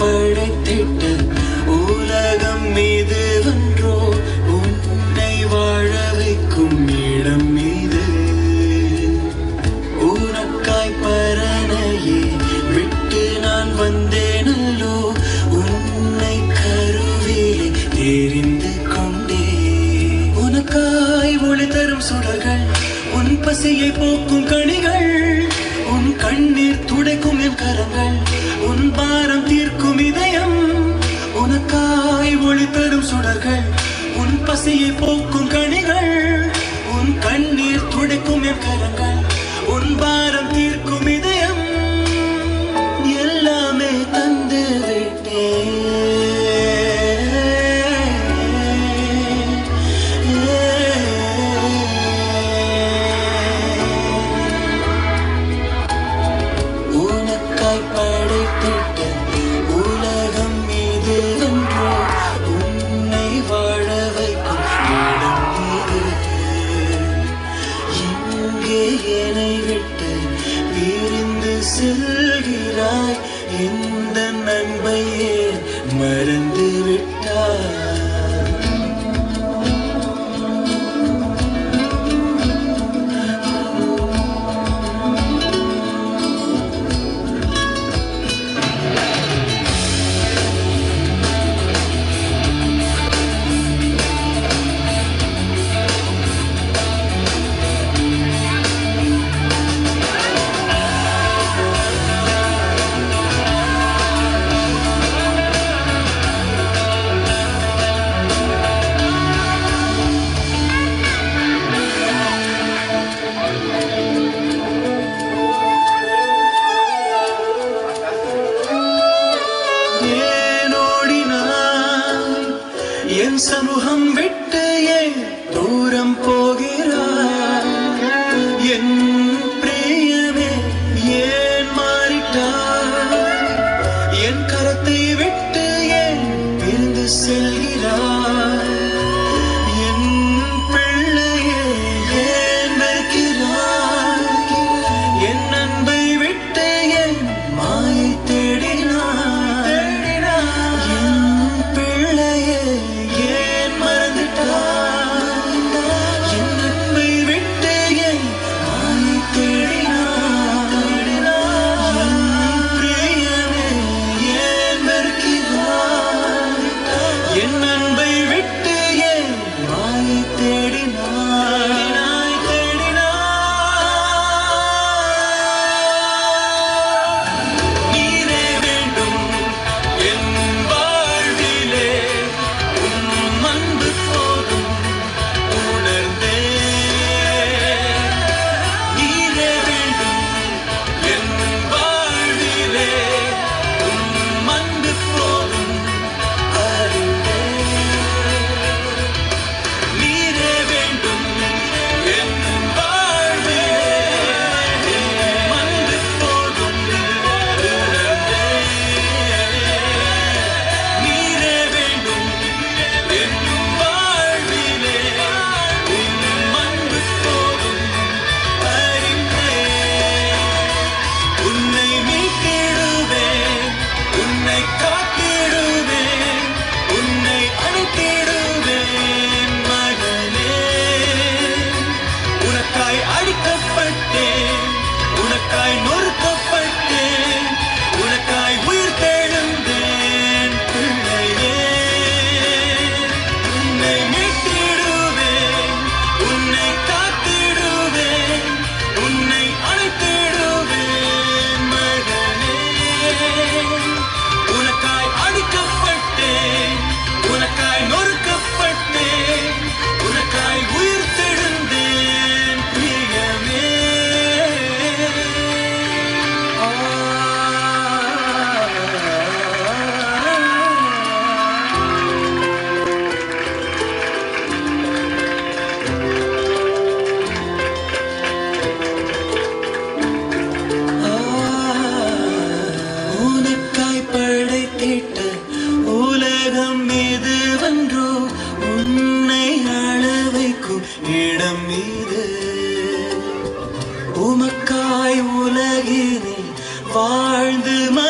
படைத்திட்டு உலகம் மீது ஒன்றோ உன்னை வாழ வைக்கும் இடம் மீது. உனக்காய் பரணையே விட்டு நான் வந்தேன் அல்லோ உன்னை கருவிலே தெரிந்து கொண்டே. உனக்காய் ஒளி தரும் சுடர்கள் உன் பசியை போக்கும் கனிகள் உன் கண்ணீர் துடைக்கும் என் கரங்கள். உன் பாரம் தீர்க்கும் இதயம் உனக்காய் ஒளி தரும் சுடர்கள். உன் பசியை போக்கும் கனிகள் உன் கண்ணீர் துடைக்கும் என் கரங்கள். உன் பாரம் தீர்க்கும் செல்கிறாய் இந்த நன்மையே மறந்து விட்டாய் என் சமூகம் விட்டு வாழ்ந்து ம